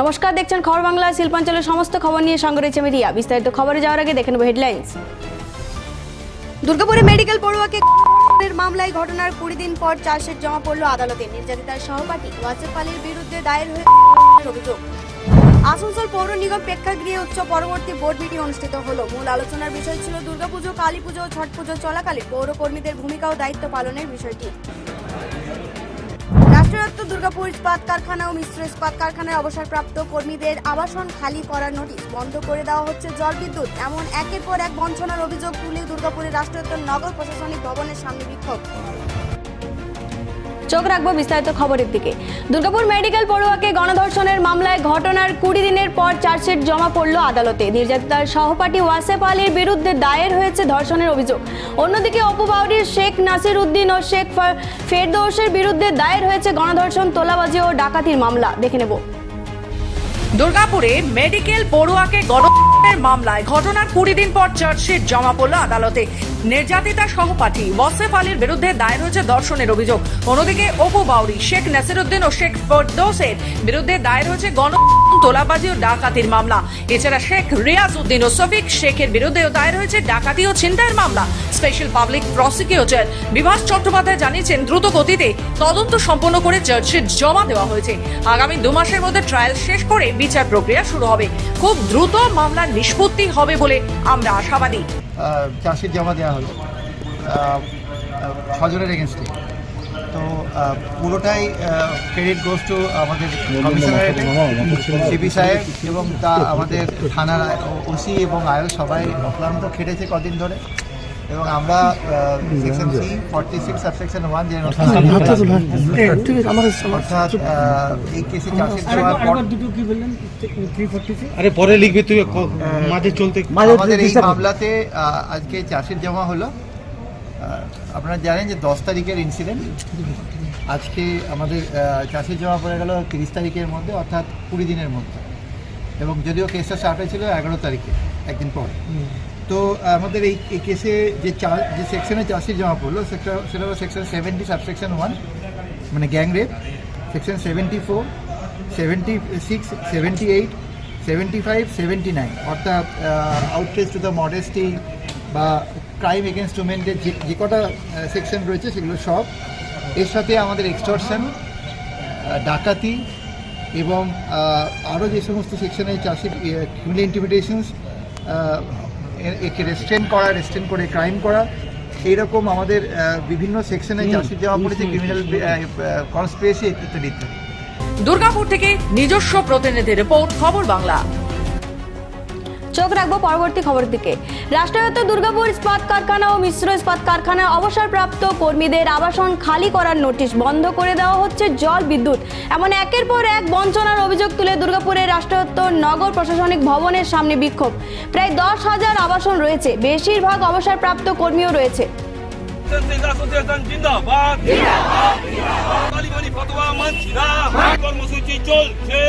নমস্কার, দেখছেন খবর বাংলা, শিল্পাঞ্চলের সমস্ত খবর নিয়ে সঙ্গে রয়েছে আমি রিয়া বিস্তারিত খবরে যাওয়ার আগে দেখে নেব হেডলাইন্স। দুর্গাপুরে মেডিকেল পড়ুয়াকে মামলায় ঘটনার কুড়ি দিন পর চার্জশিট জমা পড়ল আদালতে। নির্যাতিতার সহপাঠী ওয়াসেফ বিরুদ্ধে দায়ের হয়ে অভিযোগ। আসানসোল পৌর নিগম প্রেক্ষাগৃহে উচ্চ পরবর্তী বোর্ড মিটিং অনুষ্ঠিত হলো। মূল আলোচনার বিষয় ছিল দুর্গাপুজো কালী পুজো ছট পুজো চলাকালে পৌর কর্মীদের ভূমিকা ও দায়িত্ব পালনের বিষয়টি। রাষ্ট্রায়ত্ত দুর্গাপুর ইস্পাত কারখানা ও মিশ্র ইস্পাত কারখানায় অবসরপ্রাপ্ত কর্মীদের আবাসন খালি করার নোটিশ বন্ধ করে দেওয়া হচ্ছে জল বিদ্যুৎ। এমন একের পর এক বঞ্চনার অভিযোগ তুলে দুর্গাপুরের রাষ্ট্রায়ত্ত নগর প্রশাসনিক ভবনের সামনে বিক্ষোভ। চোখ রাখব বিস্তারিত খবরের দিকে। দুর্গাপুর মেডিকেল পড়ুয়াকে গণধর্ষণের মামলায় ঘটনার কুড়ি দিনের পর চার্জশিট জমা পড়ল আদালতে। নির্যাতিতার সহপাঠী ওয়াসেফ আলীর বিরুদ্ধে দায়ের হয়েছে ধর্ষণের অভিযোগ। অন্যদিকে অপু বাউরির শেখ নাসির উদ্দিন ও শেখ ফর- ফেরদৌসের বিরুদ্ধে দায়ের হয়েছে গণধর্ষণ, তোলাবাজি ও ডাকাতির মামলা। দেখে নেব। দুর্গাপুরে মেডিকেল পড়ুয়াকে গণহত্যার মামলায় ঘটনার কুড়ি দিন পর চার্জশিট জমা পড়ল আদালতে। নির্যাতিতা সহপাঠী ওয়াসেফ আলীর বিরুদ্ধে দায়ের হয়েছে ধর্ষণের অভিযোগ। অন্যদিকে অপু বাউরি শেখ নাসিরুদ্দিন ও শেখ ফরদৌসের বিরুদ্ধে দায়ের হয়েছে গণ তোলাবাজি ও ডাকাতির মামলা। এছাড়া শেখ রিয়াজ উদ্দিন ও সফিক শেখের বিরুদ্ধেও দায়ের হয়েছে ডাকাতি ও ছিনতাইয়ের মামলা। Special public prosecutor Bibhas Chattopadhyay জানিয়েছেন দ্রুত গতিতে তদন্ত সম্পন্ন করে চার্জশিট জমা দেওয়া হয়েছে। আগামী দু মাসের মধ্যে ট্রায়াল শেষ করে বিচার প্রক্রিয়া শুরু হবে। খুব দ্রুত মামলার নিষ্পত্তি হবে বলে আমরা আশাবাদী। চার্জশিট জমা দেওয়া হলো ছজনের এগেনস্টে তো পুরোটাই ক্রেডিট গোস টু আমাদের কমিশনারেট সিপি সাহেব এবং তা আমাদের থানার ওসি এবং আয়ো সবাই অক্লান্ত খেটেছে কদিন ধরে। এবং আমরা section C forty six subsection one যে অর্থাৎ এই কেসে চার্জশিট দেওয়ার পর আরে পরে লিখবি তুই মাঝে চলতে আমাদের এই মামলাতে আজকে চার্জশিট জমা হলো। আপনারা জানেন যে দশ তারিখের ইনসিডেন্ট আজকে আমাদের চার্জশিট জমা পড়ে গেল তিরিশ তারিখের মধ্যে অর্থাৎ কুড়ি দিনের মধ্যে। এবং যদিও কেসটা স্টার্ট হয়েছিল এগারো তারিখে একদিন পর। তো আমাদের এই কেসে যে চার, যে সেকশনে চার্জশিট জমা পড়ল, সেটা সেটা হলো সেকশন সেভেন্টি সাবসেকশন ওয়ান মানে gang rape section seventy four seventy six seventy eight seventy five seventy nine অর্থাৎ টু দ্য বা ক্রাইম এগেনস্ট উমেনদের যে যে কটা সেকশন রয়েছে, সেগুলো সব। এর সাথে আমাদের এক্সটর্শন ডাকাতি এবং আরও যে সমস্ত সেকশনে চাষি ক্রিমিনাল ইন্টিমিডেশনস একে রেস্ট্রেন করা রেস্ট্রেন করে ক্রাইম করা। এইরকম আমাদের বিভিন্ন সেকশনে চাষি দেওয়া পড়েছে ক্রিমিনাল কনস্পিরেসি ইত্যাদি ইত্যাদি। দুর্গাপুর থেকে নিজস্ব প্রতিনিধি রিপোর্ট খবর বাংলা। চোখ রাখব পরবর্তী খবর দিকে। রাষ্ট্রায়ত্ত দুর্গাপুর ইস্পাত কারখানা ও মিশ্র ইস্পাত কারখানায় অবসরপ্রাপ্ত কর্মীদের আবাসন খালি করার নোটিশ বন্ধ করে দেওয়া হচ্ছে জল বিদ্যুৎ। এমন একের পর এক বঞ্চনার অভিযোগ তুলে দুর্গাপুরের রাষ্ট্রায়ত্ত নগর প্রশাসনিক ভবনের সামনে বিক্ষোভ। প্রায় দশ হাজার আবাসন রয়েছে, বেশিরভাগ অবসরপ্রাপ্ত কর্মীও রয়েছে। কর্মসূচি চলছে।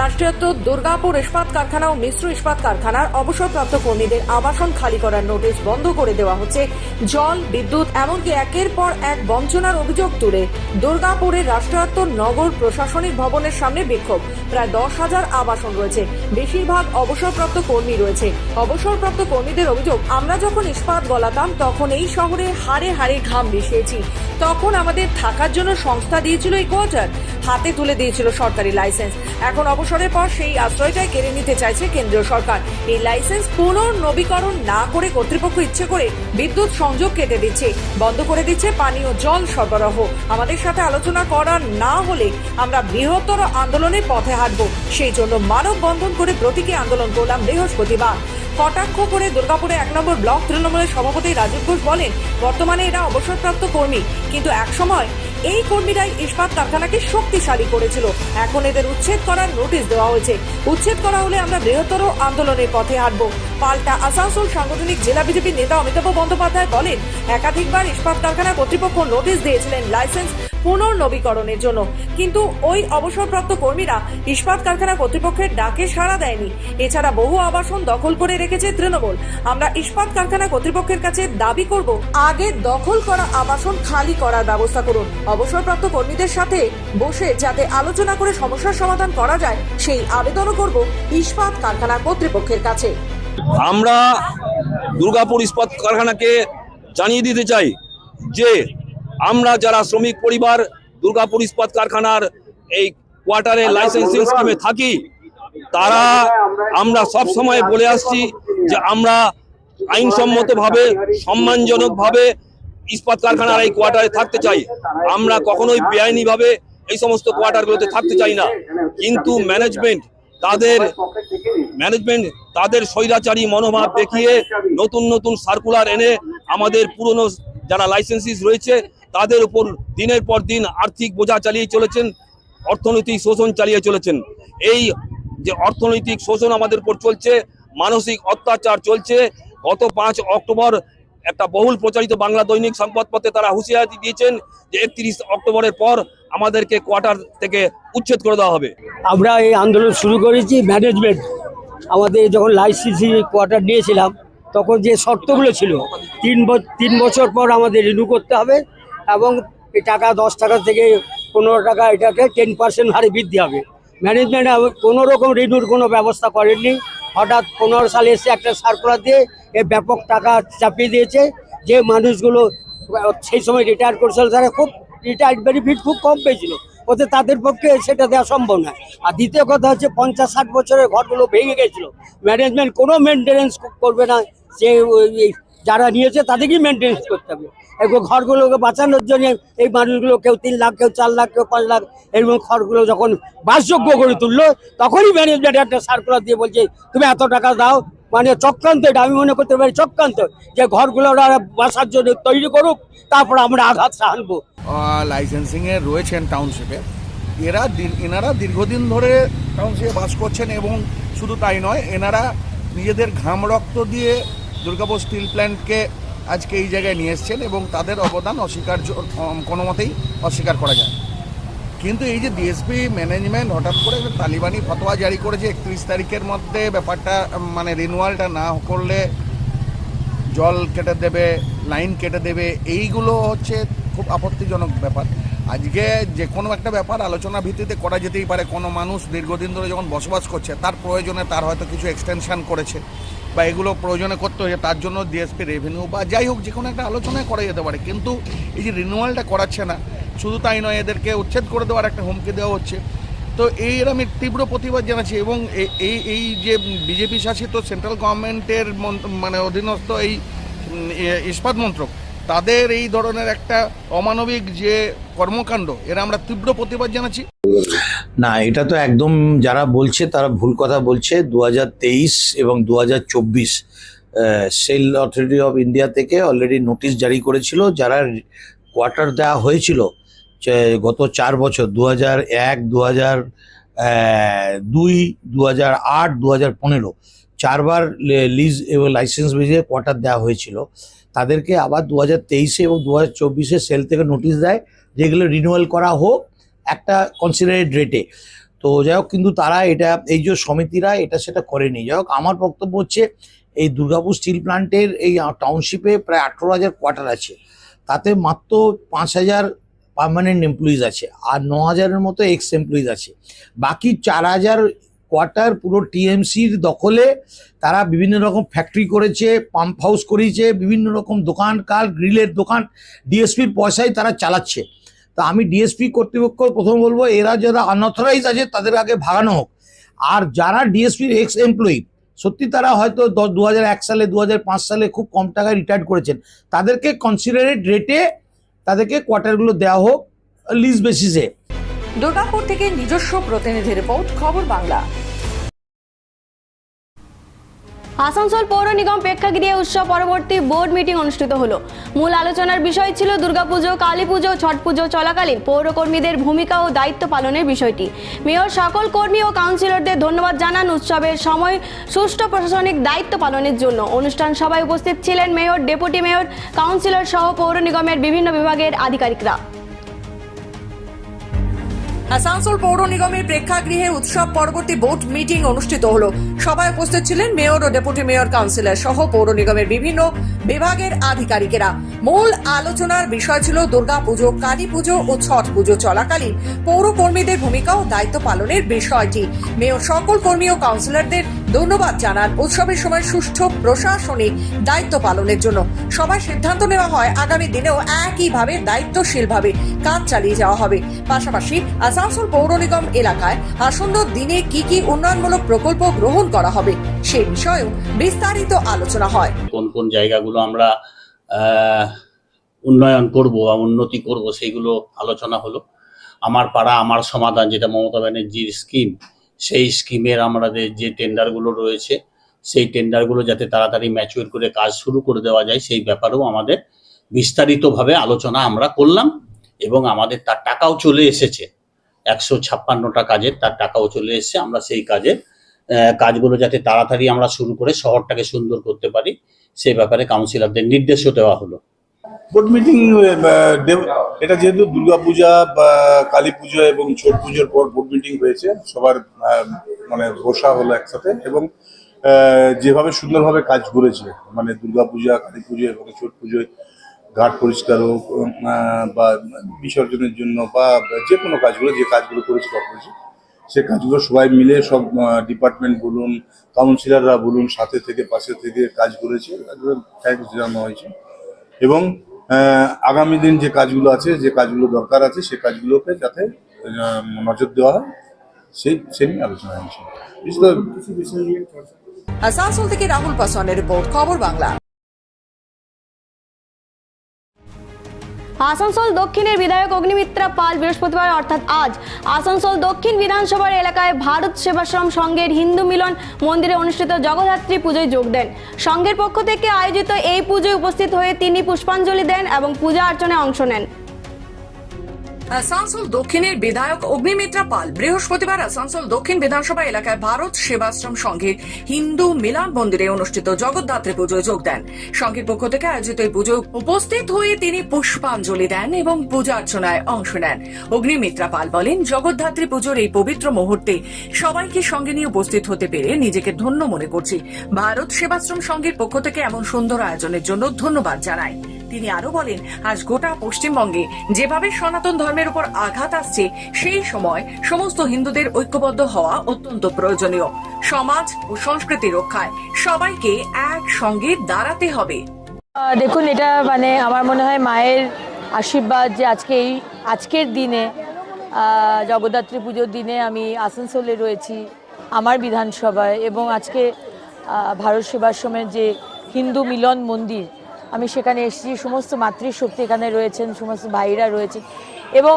রাষ্ট্রায়ত্ত দুর্গাপুর ইস্পাত কারখানা ও মিশ্র ইস্পাত কারখানার অবসরপ্রাপ্ত কর্মীদের আবাসন খালি করার নোটিশ বন্ধ করে দেওয়া হচ্ছে। জল, বিদ্যুৎ, এমনকি একের পর এক বঞ্চনার অভিযোগ তুলে দুর্গাপুরের রাষ্ট্রায়ত্ত নগর প্রশাসনিক ভবনের সামনে বিক্ষোভ। প্রায় দশ হাজার আবাসন রয়েছে। বেশিরভাগ অবসরপ্রাপ্ত কর্মী রয়েছে। অবসরপ্রাপ্ত কর্মীদের অভিযোগ, আমরা যখন ইস্পাত গলাতাম, তখন এই শহরে হাড়ে হাড়ে ঘাম মিশিয়েছি। তখন আমাদের থাকার জন্য সংস্থা দিয়েছিল এই কোয়ার্টার। হাতে তুলে দিয়েছিল সরকারি লাইসেন্স। এখন অবসরের পর সেই আশ্রয়টাই কেড়ে নিতে চাইছে কেন্দ্রীয় সরকার। এই লাইসেন্স পুনর্নবীকরণ না করে কর্তৃপক্ষ ইচ্ছে করে বিদ্যুৎ সংযোগ কেটে দিচ্ছে, বন্ধ করে দিচ্ছে পানীয় জল সরবরাহ। আমাদের সাথে আলোচনা করা না হলে আমরা বৃহত্তর আন্দোলনের পথে হাঁটব। সেই জন্য মানববন্ধন করে প্রতীকী আন্দোলন করলাম বৃহস্পতিবার। কটাক্ষ করে দুর্গাপুরে এক নম্বর ব্লক তৃণমূলের সভাপতি রাজীব ঘোষ বলেন, বর্তমানে এরা অবসরপ্রাপ্ত কর্মী, কিন্তু একসময় এই কর্মীরাই ইস্পাত কারখানাকে শক্তিশালী করেছিল। এখন এদের উচ্ছেদ করার নোটিশ দেওয়া হয়েছে। উচ্ছেদ করা হলে আমরা বৃহত্তর আন্দোলনের পথে হাঁটব। পাল্টা আসানসোল সাংগঠনিক জেলা বিজেপির নেতা অমিতাভ বন্দ্যোপাধ্যায় বলেন, একাধিকবার ইস্পাত কারখানা কর্তৃপক্ষ নোটিশ দিয়েছিলেন লাইসেন্স পুনর্নবীকরণের জন্য। কিন্তু ওই অবসরপ্রাপ্ত কর্মীরা ইস্পাত কারখানা কর্তৃপক্ষের ডাকে সাড়া দেয়নি। এছাড়া বহু আবাসন দখল করে রেখেছে তৃণমূল। আমরা ইস্পাত কারখানা কর্তৃপক্ষের কাছে দাবি করব, আগে দখল করা আবাসন খালি করার ব্যবস্থা করুন। অবসরপ্রাপ্ত কর্মীদের সাথে বসে যাতে আলোচনা করে সমস্যার সমাধান করা যায়, সেই আবেদনও করব ইস্পাত কারখানা কর্তৃপক্ষের কাছে। আমরা দুর্গাপুর ইস্পাত কারখানাকে জানিয়ে দিতে চাই যে আমরা যারা শ্রমিক পরিবার দুর্গাপুর ইস্পাত কারখানার এই কোয়ার্টারে লাইসেন্সিং স্কিমে থাকি তারা আমরা সব সময় বলে আসছি যে আমরা আইনসম্মতভাবে সম্মানজনকভাবে ইস্পাত কারখানার এই কোয়ার্টারে থাকতে চাই। আমরা কখনোই বেআইনিভাবে এই সমস্ত কোয়ার্টারগুলোতে থাকতে চাই না। কিন্তু ম্যানেজমেন্ট তাদের ম্যানেজমেন্ট তাদের স্বৈরাচারী মনোভাব দেখিয়ে নতুন নতুন সার্কুলার এনে আমাদের পুরনো যারা লাইসেন্সিস রয়েছে তাদের উপর দিনের পর দিন আর্থিক বোঝা চালিয়ে চলেছেন, অর্থনৈতিক শোষণ চালিয়ে চলেছেন। এই যে অর্থনৈতিক শোষণ আমাদের উপর চলছে, মানসিক অত্যাচার চলছে, গত পাঁচ অক্টোবর একটা বহুল প্রচারিত বাংলা দৈনিক সংবাদপত্রে তারা হুঁশিয়ারি দিয়েছেন যে একত্রিশ অক্টোবরের পর আমাদেরকে কোয়ার্টার থেকে উচ্ছেদ করে দেওয়া হবে। আমরা এই আন্দোলন শুরু করেছি ম্যানেজমেন্ট। আমাদের যখন লাইসেন্সি কোয়ার্টার নিয়েছিলাম, তখন যে শর্তগুলো ছিল, তিন তিন বছর পর আমাদের রিনিউ করতে হবে। এবং টাকা দশ টাকা থেকে পনেরো টাকা এটাকে টেন পার্সেন্ট হারে বৃদ্ধি হবে। ম্যানেজমেন্ট কোনো রকম রিনিউর কোনো ব্যবস্থা করেননি। হঠাৎ পনেরো সালে এসে একটা সার্কুলার দিয়ে এ ব্যাপক টাকা চাপিয়ে দিয়েছে যে মানুষগুলো, সেই সময় রিটায়ার করেছিল তারা খুব রিটায়ার বেনিফিট খুব কম পেয়েছিল। ওতে তাদের পক্ষে সেটা দেওয়া সম্ভব নয়। আর দ্বিতীয় কথা হচ্ছে পঞ্চাশ ষাট বছরের ঘরগুলো ভেঙে গেছিল। ম্যানেজমেন্ট কোনো মেনটেনেন্স করবে না। যে যারা নিয়েছে তাদেরকেই মেনটেন্স করতে হবে। এগুলো ঘরগুলোকে বাঁচানোর জন্য এই মানুষগুলো কেউ তিন লাখ, কেউ চার লাখ, কেউ পাঁচ লাখ এরকম ঘরগুলো যখন বাসযোগ্য করে তুললো, তখনই ম্যানেজমেন্ট একটা সার্কুলার দিয়ে বলছে, তুমি এত টাকা দাও। মানে চক্রান্ত এটা, আমি মনে করতে পারি চক্রান্ত, যে ঘরগুলো ওরা বাসার জন্য তৈরি করুক, তারপর আমরা আঘাত সাহানবো লাইসেন্সিংয়ে রয়েছেন টাউনশিপে এরা এনারা দীর্ঘদিন ধরে টাউনশিপে বাস করছেন এবং শুধু তাই নয়, এনারা নিজেদের ঘাম রক্ত দিয়ে দুর্গাপুর স্টিল প্ল্যান্টকে আজকে এই জায়গায় নিয়ে এসছেন এবং তাদের অবদান অস্বীকার্য কোনো মতেই অস্বীকার করা যায়। কিন্তু এই যে ডিএসপি ম্যানেজমেন্ট হঠাৎ করে তালিবানি ফতোয়া জারি করেছে একত্রিশ তারিখের মধ্যে, ব্যাপারটা মানে রিনুয়ালটা না করলে জল কেটে দেবে লাইন কেটে দেবে, এইগুলো হচ্ছে খুব আপত্তিজনক ব্যাপার। আজকে যে কোনো একটা ব্যাপার আলোচনা ভিত্তিতে করা যেতেই পারে। কোনো মানুষ দীর্ঘদিন ধরে যখন বসবাস করছে, তার প্রয়োজনে তার হয়তো কিছু এক্সটেনশান করেছে। বা এগুলো প্রয়োজনে করতে হয়েছে তার জন্য ডিএসপি রেভিনিউ বা যাই হোক, যে কোনো একটা আলোচনায় করা যেতে পারে। কিন্তু এই যে রিনিউয়ালটা করাচ্ছে না, শুধু তাই নয়, এদেরকে উচ্ছেদ করে দেওয়ার একটা হুমকি দেওয়া হচ্ছে। তো এই আমি তীব্র প্রতিবাদ জানাচ্ছি এবং এই এই যে বিজেপি শাসিত সেন্ট্রাল গভর্নমেন্টের মন- মানে অধীনস্থ এই ইস্পাত মন্ত্রক তাদের এই ধরনের একটা অমানবিক যে কর্মকাণ্ড, এরা আমরা তীব্র প্রতিবাদ জানাচ্ছি। না, এটা তো একদম যারা বলছে তারা ভুল কথা বলছে। দু হাজার তেইশ এবং দু হাজার চব্বিশ সেল অথরিটি অফ ইন্ডিয়া থেকে অলরেডি নোটিশ জারি করেছিল, যারা কোয়ার্টার দেওয়া হয়েছিল গত চার বছর দু হাজার এক দু হাজার দুই দু হাজার আট দু হাজার পনেরো, চারবার লিজ এবং লাইসেন্স বেজে কোয়ার্টার দেওয়া হয়েছিল। তাদেরকে আবার দু হাজার তেইশে এবং দু হাজার চব্বিশে সেল থেকে নোটিশ দেয় যেগুলো রিনিউয়াল করা হোক একটা কনসিডারেড রেটে তো যাই হোক, কিন্তু তারা এটা, এই যে সমিতিরা এটা সেটা করেনি। যাই হোক, আমার বক্তব্য হচ্ছে এই দুর্গাপুর স্টিল প্লান্টের এই টাউনশিপে প্রায় আঠেরো হাজার কোয়ার্টার আছে। তাতে মাত্র পাঁচ হাজার পার্মানেন্ট এমপ্লয়িজ আছে আর ন হাজারের মতো এক্স এমপ্লয়িজ আছে। বাকি চার হাজার কোয়ার্টার পুরো টিএমসির দখলে তারা বিভিন্ন রকম ফ্যাক্টরি করেছে পাম্প হাউস করিয়েছে বিভিন্ন রকম দোকান কাল গ্রিলের দোকান ডিএসপির পয়সায় তারা চালাচ্ছে। তা আমি ডিএসপি কর্তৃপক্ষ প্রথম বলব, এরা যারা আনঅথরাইজ আছে তাদের আগে ভাগানো হোক। আর যারা ডিএসপির এক্স এমপ্লয়ি সত্যি তারা হয়তো দু হাজার এক সালে দু হাজার পাঁচ সালে খুব কম টাকায় রিটায়ার্ড করেছেন। তাদেরকে কনসিডারেট রেটে তাদেরকে কোয়ার্টারগুলো দেওয়া হোক লিজ বেসিসে দুর্গাপুর থেকে নিজস্ব প্রতিনিধি রিপোর্ট, খবর বাংলা। আসানসোল পৌর নিগম প্রেক্ষাগৃহে উৎসব পরবর্তী বোর্ড মিটিং অনুষ্ঠিত হলো। মূল আলোচনার বিষয় ছিল দুর্গাপুজো কালী পুজো, ছট পুজো চলাকালীন পৌরকর্মীদের ভূমিকা ও দায়িত্ব পালনের বিষয়টি। মেয়র, সকল কর্মী ও কাউন্সিলরদের ধন্যবাদ জানান উৎসবের সময় সুষ্ঠু প্রশাসনিক দায়িত্ব পালনের জন্য। অনুষ্ঠান সভায় উপস্থিত ছিলেন মেয়র, ডেপুটি মেয়র, কাউন্সিলর সহ পৌর নিগমের বিভিন্ন বিভাগের আধিকারিকরা। আসানসোল পৌর নিগমের প্রেক্ষাগৃহে উৎসব পরবর্তী বোর্ড মিটিং অনুষ্ঠিত হল। সভায় উপস্থিত ছিলেন মেয়র ও ডেপুটি মেয়র কাউন্সিলর সহ পৌর নিগমের বিভিন্ন বিভাগের আধিকারিকেরা। মূল আলোচনার বিষয় ছিল দুর্গা পুজো কালী পুজো ও ছট পুজো চলাকালীন। পৌর কর্মীদের ভূমিকা ও দায়িত্ব পালনের বিষয়টি। মেয়র সকল কর্মী ও কাউন্সিলরদের ধন্যবাদ জানান। উৎসবের সময় সুষ্ঠু প্রশাসনিক দায়িত্ব পালনের জন্য। সবাই সিদ্ধান্ত নেওয়া হয়, আগামী দিনেও একইভাবে দায়িত্বশীলভাবে কাজ চালিয়ে যাওয়া হবে। পাশাপাশি আসানসোল পৌর নিগম এলাকায় আসন্ন দিনে কি কি উন্নয়নমূলক প্রকল্প গ্রহণ করা হবে, সে বিষয়েও বিস্তারিত আলোচনা হয়। কোন কোন জায়গাগুলো আমরা উন্নয়ন করব বা উন্নতি করব, সেইগুলো আলোচনা হলো। আমার পাড়া, আমার সমাধান, যেটা মমতা ব্যানার্জির স্কিম সেই স্কিমের আমাদের যে টেন্ডারগুলো রয়েছে সেই টেন্ডারগুলো যাতে তাড়াতাড়ি ম্যাচিওর করে কাজ শুরু করে দেওয়া যায় সেই ব্যাপারেও আমাদের বিস্তারিতভাবে আলোচনা আমরা করলাম এবং আমাদের তার টাকাও চলে এসেছে। একশো ছাপ্পান্নটা কাজের তার টাকাও চলে এসেছে। আমরা সেই আহ, কাজগুলো যাতে তাড়াতাড়ি আমরা শুরু করে শহরটাকে সুন্দর করতে পারি সেই ব্যাপারে কাউন্সিলরদের নির্দেশও দেওয়া হলো। বোর্ড মিটিং এটা যেহেতু দুর্গাপূজা বা কালী পুজো এবং ছট পুজোর পর বোর্ড মিটিং হয়েছে, সবার মানে বসা হলো একসাথে এবং যেভাবে সুন্দরভাবে কাজ করেছে মানে দুর্গাপূজা কালী পুজো এবং ছট পুজোয় ঘাট পরিষ্কার হোক বা বিসর্জনের জন্য বা যে কোনো কাজগুলো, যে কাজগুলো করেছে কর্পোরেশন সে কাজগুলো সবাই মিলে সব ডিপার্টমেন্ট বলুন কাউন্সিলররা বলুন, সাথে থেকে, পাশে থেকে কাজ করেছে থ্যাংকস জানানো হয়েছে এবং আগামী দিন যে কাজগুলো আছে, যে কাজগুলো দরকার আছে, সে কাজগুলোকে যাতে নজর দেওয়া হয়, সেই সেই নিয়ে আলোচনা আসানসোল থেকে রাহুল পাসওয়ানের রিপোর্ট, খবর বাংলা। আসানসোল দক্ষিণের বিধায়ক অগ্নিমিত্রা পাল বৃহস্পতিবার, অর্থাৎ আজ, আসানসোল দক্ষিণ বিধানসভার এলাকায় ভারত সেবাশ্রম সংঘের হিন্দু মিলন মন্দিরে অনুষ্ঠিত জগদ্ধাত্রী পুজোয় যোগ দেন। সংঘের পক্ষ থেকে আয়োজিত এই পুজোয় উপস্থিত হয়ে তিনি পুষ্পাঞ্জলি দেন এবং পূজা অর্চনায় অংশ নেন। আসানসোল দক্ষিণের বিধায়ক অগ্নিমিত্রা পাল বৃহস্পতিবার আসানসোল দক্ষিণ বিধানসভা এলাকায় ভারত সেবাশ্রম সংঘের হিন্দু মিলন মন্দিরে অনুষ্ঠিত জগদ্ধাত্রী পুজোয় যোগ দেন। সংঘের পক্ষ থেকে আয়োজিত এই পুজোয় উপস্থিত হয়ে তিনি পুষ্পাঞ্জলি দেন এবং পূজা অর্চনায় অংশ নেন। অগ্নিমিত্রা পাল বলেন, জগদ্ধাত্রী পুজোর এই পবিত্র মুহূর্তে সবাইকে সঙ্গে নিয়ে উপস্থিত হতে পেরে নিজেকে ধন্য মনে করছি। ভারত সেবাশ্রম সংঘের পক্ষ থেকে এমন সুন্দর আয়োজনের জন্য ধন্যবাদ জানাই। তিনি আরও বলেন, আজ গোটা পশ্চিমবঙ্গে যেভাবে সনাতন ধর্মের উপর আঘাত আসছে, সেই সময় সমস্ত হিন্দুদের ঐক্যবদ্ধ হওয়া অত্যন্ত প্রয়োজনীয়। সমাজ ও সংস্কৃতি রক্ষায় সবাইকে একসঙ্গে দাঁড়াতে হবে। দেখুন, এটা মানে আমার মনে হয় মায়ের আশীর্বাদ যে আজকে এই আজকের দিনে জগদ্ধাত্রী পুজোর দিনে আমি আসানসোলে রয়েছি, আমার বিধানসভায়, এবং আজকে ভারত সেবাশ্রমের যে হিন্দু মিলন মন্দির আমি সেখানে এসেছি, সমস্ত মাতৃশক্তি এখানে রয়েছেন, সমস্ত ভাইরা রয়েছেন। এবং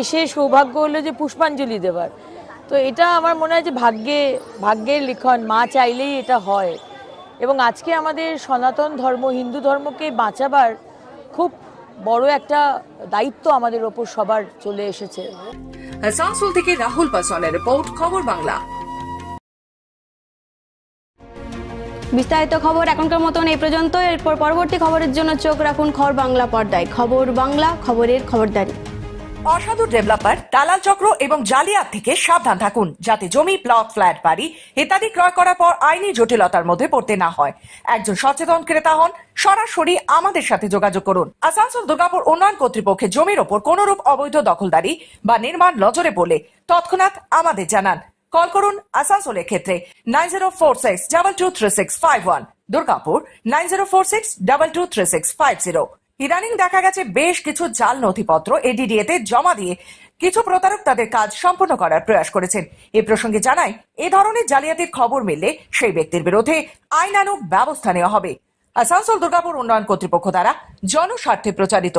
এসে সৌভাগ্য হলো যে পুষ্পাঞ্জলি দেওয়ার তো এটা আমার মনে হয় যে ভাগ্যে, ভাগ্যের লিখন, মা চাইলেই এটা হয়। এবং আজকে আমাদের সনাতন ধর্ম, হিন্দু ধর্মকে বাঁচাবার খুব বড় একটা দায়িত্ব আমাদের ওপর সবার চলে এসেছে। থেকে রাহুল পাসওয়ানের রিপোর্ট, খবর বাংলা। বিস্তারিত খবর এখনকার মতন এই পর্যন্ত। এরপর পরবর্তী খবরের জন্য চোখ রাখুন খবর বাংলা পর্দায়। খবর বাংলা, খবরের খবরদারি। অসাধু ডেভেলপার দালাল চক্র এবং জালিয়াত থেকে সাবধান থাকুন, যাতে জমি প্লট ফ্ল্যাট, বাড়ি ইত্যাদি ক্রয় করার পর আইনি জটিলতার মধ্যে পড়তে না হয়। একজন সচেতন ক্রেতা হন, সরাসরি আমাদের সাথে যোগাযোগ করুন। আসানসোল, দুর্গাপুর উন্নয়ন কর্তৃপক্ষের জমির ওপর কোনরূপ অবৈধ দখলদারি বা নির্মাণ নজরে পড়লে তৎক্ষণাৎ আমাদের জানান। কল করুন আসানসোলের ক্ষেত্রে nine zero four six double two three six five one. Durgapur nine zero four six double two three six five zero. ইদানিং দেখা গেছে বেশ কিছু জাল নথিপত্র এডিডিএ তে জমা দিয়ে কিছু প্রতারক তাদের কাজ সম্পন্ন করার প্রয়াস করেছেন। এ প্রসঙ্গে জানাই এ ধরনের জালিয়াতির খবর মিললে সেই ব্যক্তির বিরুদ্ধে আইনানুগ ব্যবস্থা নেওয়া হবে। আসানসোল, দুর্গাপুর উন্নয়ন কর্তৃপক্ষ দ্বারা জনস্বার্থে প্রচারিত